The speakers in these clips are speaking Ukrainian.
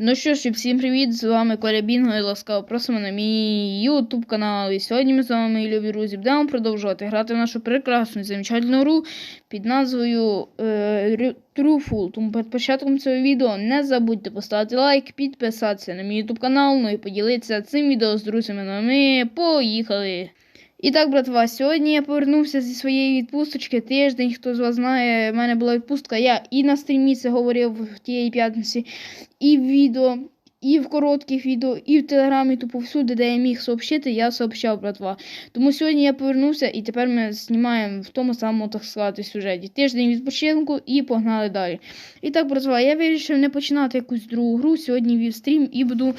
Ну що ж, і всім привіт! З вами Коля Бінго і ласкаво просимо на мій YouTube канал. І сьогодні ми з вами, мої любі друзі, будемо продовжувати грати в нашу прекрасну і замечательну гру під назвою е, Trueful. Тому перед початком цього відео не забудьте поставити лайк, підписатися на мій YouTube канал, ну і поділитися цим відео з друзями. Ну а ми поїхали! І так, братва, сьогодні я повернувся зі своєї відпусточки. Тиждень, хто з вас знає, в мене була відпустка. Я і на стрімі це говорив в тієї п'ятниці, і в відео, і в коротких відео, і в телеграмі, то повсюди, де я міг сообщити, я сообщав, братва. Тому сьогодні я повернувся і тепер ми знімаємо в тому самому, так сказати, сюжеті. Тиждень відпочинку і погнали далі. І так, братва, я вирішив не починати якусь другу гру. Сьогодні вів стрім і буду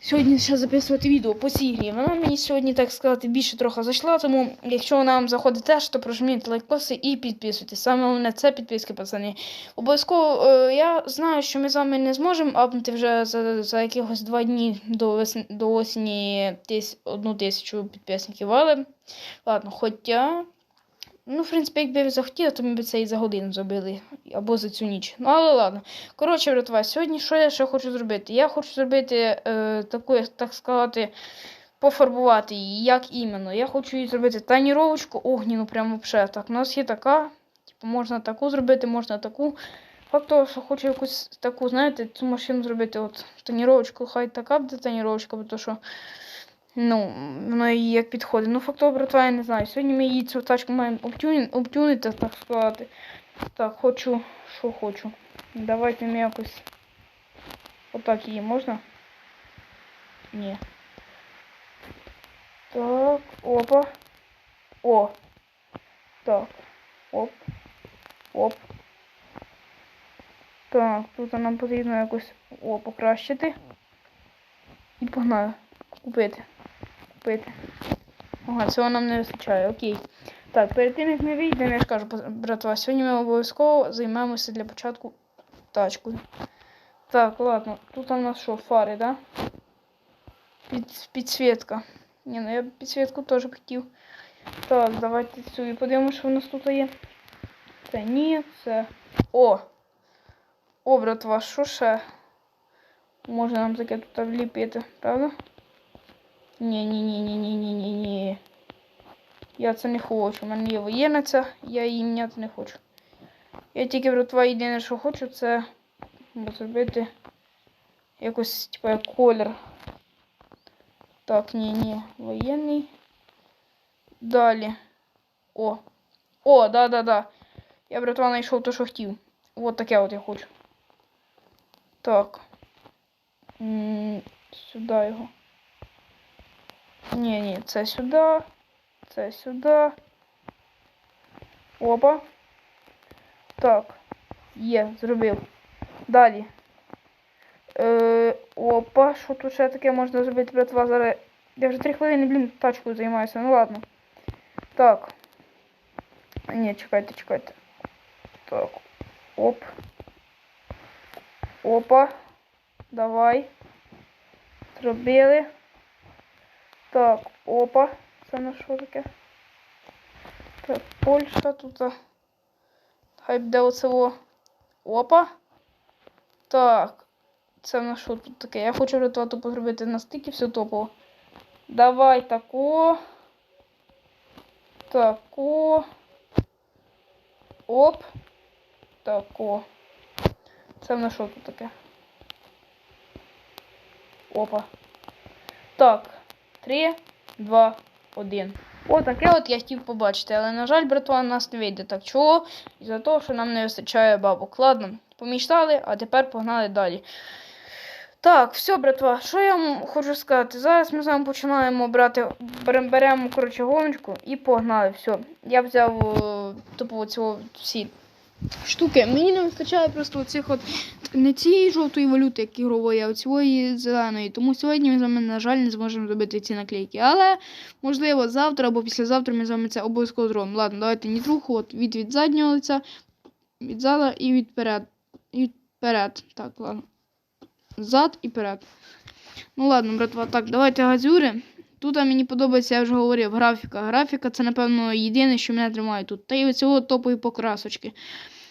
сьогодні ще записувати відео по цій грі. Вона мені сьогодні, так сказати, більше трохи зайшла, тому якщо вам заходить теж, то прожміть лайкоси і підписуйтесь. Саме головне це підписки, пацани. Обов'язково е, я знаю, що ми з вами не зможемо апнути вже за, за якихось два дні до, весни, до осені тис, одну тисячу підписників, але ладно, хоча. Ну, в принципі, якби ви захотіли, то ми б це і за годину зробили. Або за цю ніч. Ну, але ладно. Коротше, братва, сьогодні що я ще хочу зробити? Я хочу зробити е, таку, так сказати, пофарбувати її. Як іменно? Я хочу її зробити таніровочку огніну, прямо взагалі. Так, у нас є така. Типу, можна таку зробити, можна таку. Факт того, що хочу якусь таку, знаєте, цю машину зробити. От тоніровочку, хай така буде тоніровочка, бо то що. Ну, воно їй як підходить. Ну, фактово, братва, я не знаю. Сьогодні ми її цю тачку маємо обтюнити, так сказати. Так, хочу, що хочу. Давайте ми якось. Отак її можна? Ні. Так, опа. О. Так. Оп. Оп. Так, тут нам потрібно якось о, покращити. І погнали. Купити. Купити. Ага, цього нам не вистачає, окей. Так, перед тим як ми вийдемо, я ж кажу, братва, сьогодні ми обов'язково займемося для початку тачкою. Так, ладно, тут у нас що, фари, да? Під, підсвітка. Ні, ну я підсвітку теж хотів. Так, давайте цю і подивимося, що у нас тут є. Це ні, це. О! О, братва, що ще? Можна нам таке тут вліпити, правда? Ні, ні, ні, ні, ні, ні, ні, ні. Я це не хочу. У мене є воєнна ця, я її міняти не хочу. Я тільки братва єдине, що хочу, це зробити якось, типу, як колір. Так, ні, ні, воєнний. Далі. О. О, да, да, да. Я, братва, знайшов те, що хотів. От таке от я хочу. Так. М -м, сюди його. Ні, ні, це сюди. Це сюди. Опа. Так. Є, зробив. Далі. Е, опа, що тут ще таке можна зробити, братва, зараз. Я вже три хвилини, блін, тачкою займаюся, ну ладно. Так. Ні, чекайте, чекайте. Так. Оп. Опа. Давай. Зробили. Так, опа. Це на що таке? Так, Польща тут. Хай буде оцево. Опа. Так. Це на що тут таке? Я хочу рятувати зробити на стикі все топово. Давай тако. Тако. Оп. Тако. Це на що тут таке? Опа. Так. Три, два, один. О, таке от я хотів побачити, але, на жаль, братва, у нас не вийде так чого. Із-за того, що нам не вистачає бабок. Ладно, помічтали, а тепер погнали далі. Так, все, братва, що я вам хочу сказати? Зараз ми з вами починаємо брати, беремо, беремо коротше, гоночку і погнали. Все. Я взяв типу цього всі штуки. Мені не вистачає просто оцих от не цієї жовтої валюти, як ігрової, а цієї зеленої. Тому сьогодні ми з вами, на жаль, не зможемо зробити ці наклейки. Але, можливо, завтра або післязавтра ми з вами це обов'язково зробимо. Ладно, давайте нітруху от від від заднього лиця, від зада і від перед. І від перед. Так, ладно. Зад і перед. Ну ладно, братва, так, давайте газюри. Тут мені подобається, я вже говорив, графіка. Графіка це, напевно, єдине, що мене тримає тут. Та й оцього топові покрасочки.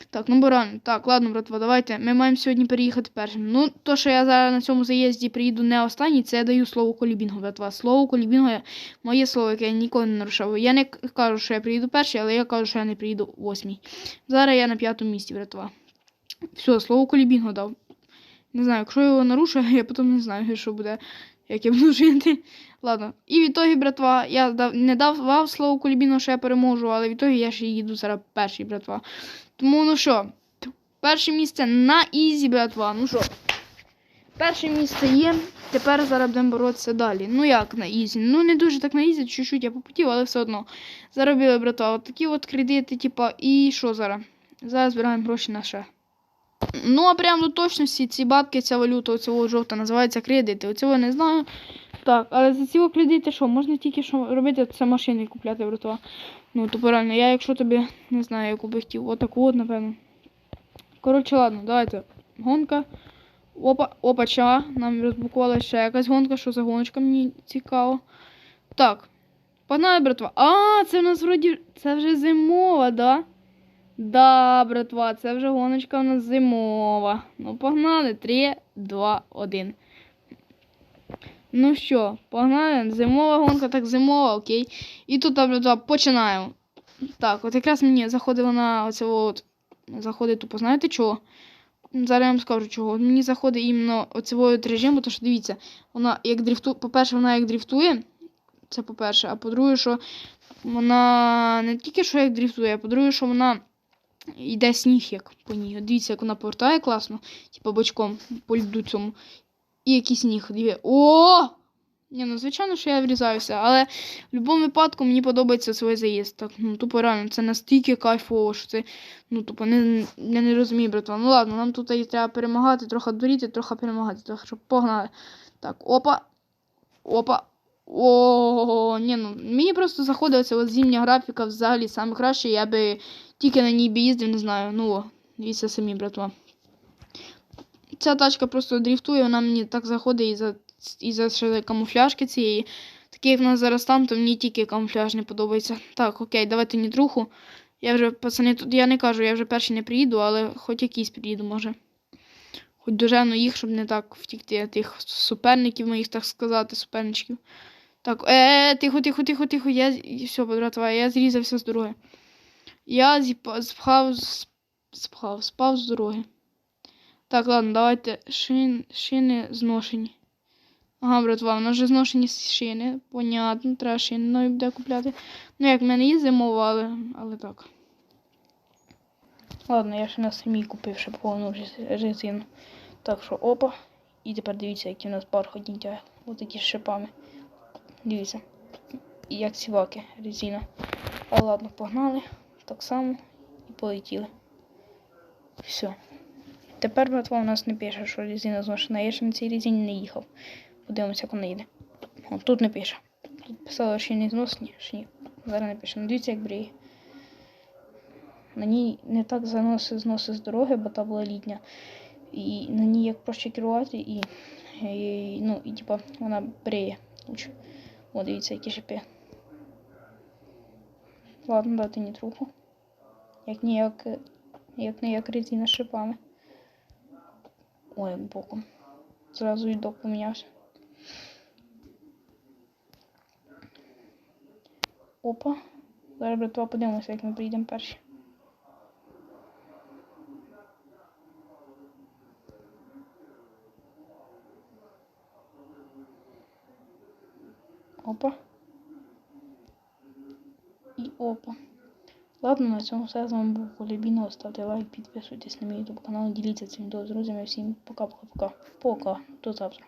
Так, ну реально. Так, ладно, братва, давайте. Ми маємо сьогодні переїхати першим. Ну, то, що я зараз на цьому заїзді приїду не останній, це я даю слово колібінгу, братва. Слово колібінгу моє слово, яке я ніколи не нарушав. Я не кажу, що я приїду перший, але я кажу, що я не приїду восьмій. Зараз я на п'ятому місці, братва. Все, слово колібінгу дав. Не знаю, якщо його нарушу, я потім не знаю, що буде, як я буду жити. Ладно. І в ітогі, братва, я не давав слово колібіну, що я переможу, але в ітогі я ще їду зараз перший, братва. Тому, ну що, перше місце на ізі, братва. Ну що, перше місце є. Тепер зараз будемо боротися далі. Ну як на ізі? Ну не дуже так на ізі, чуть-чуть я попотів, але все одно. Заробили, братва, от такі от кредити, типа, і що зараз? Зараз збираємо гроші на ще. Ну, а прям до точності ці бабки, ця валюта, оцього жовта, називається кредити. Оцього не знаю. Так, але за ці кредити що? Можна тільки що робити, це машини купляти, братва. Ну, тупо реально, я якщо тобі не знаю, яку би хотів, отаку от, напевно. Коротше, ладно, давайте. Гонка. Опа, опача. Нам розблокувала ще якась гонка, що за гоночка, мені цікаво. Так. Погнали, братва. А, це в нас вроді. Це вже зимова, да? Да, братва, це вже гоночка у нас зимова. Ну, погнали. 3, 2, 1. Ну що, погнали. Зимова гонка, так зимова, окей. І тут, братва, починаємо. Так, от якраз мені заходить вона оце от. Заходить тупо, знаєте чого? Зараз я вам скажу чого. Мені заходить іменно оцей режим, бо то що дивіться, вона як дрифтує, по-перше, вона як дрифтує. Це по-перше, а по-друге, що вона не тільки що як дрифтує, а по-друге, що вона йде сніг як по ній. Дивіться, як вона повертає класно, типу бочком по льду цьому. І який сніг. Диві. О! Ні, ну звичайно, що я врізаюся, але в будь-якому випадку мені подобається свій заїзд. Так, ну тупо реально, це настільки кайфово, що це. Ну, тупо, не, я не розумію, братва. Ну ладно, нам тут і треба перемагати, трохи дуріти, трохи перемагати. Так що погнали. Так, опа. Опа. О, ні, ну мені просто заходить от зимня графіка взагалі саме краще, я би тільки на ній би їздив, не знаю. Ну, о, самі, братва. Ця тачка просто дріфтує, вона мені так заходить із-за із-за ще камуфляжки цієї. Такий в нас зараз там, то мені тільки камуфляж не подобається. Так, окей, давайте нітруху. Я вже, пацани, тут я не кажу, я вже перший не приїду, але хоч якийсь приїду, може. Хоч дожену їх, щоб не так втікти тих суперників моїх, так сказати, суперничків. Так, е, тихо, тихо, тихо, тихо. Я все, братва, я зрізався з дороги. Я спхав, спхав, спав з дороги. Так, ладно, давайте шин, шини зношені. Ага, братва, у нас вже зношені шини. Понятно, треба шини нові буде купляти. Ну, як в мене є зимова, але, так. Ладно, я ще на самій купив ще повну резину. Так що опа. І тепер дивіться, які в нас бархатні тяги. Ось такі з шипами. Дивіться. Як сіваки, резина. А ладно, погнали. Так само і полетіли. Все. Тепер, братва, у нас не пише, що резина зношена. Я ще на цій резині не їхав. Подивимося, як вона їде. О, тут не пише. Тут писало, що не зносні, що ні. Зараз не пише. Ну, дивіться, як бріє. На ній не так заноси зноси з дороги, бо та була літня. І на ній як проще керувати, і, і ну, і типа вона лучше. О, дивіться, які шипи. Ладно, дати нітруху. Як ніяк, як не як резина з шипами. Ой, боком. Зразу док помінявся. Опа. Зараз, братва, подивимося, як ми прийдемо перші. Опа. І опа. Ладно, на цьому все. З вами був Колібіно. Ставте лайк, підписуйтесь на мій YouTube канал, діліться цим відео з друзями. Всім пока-пока-пока. Пока. До завтра.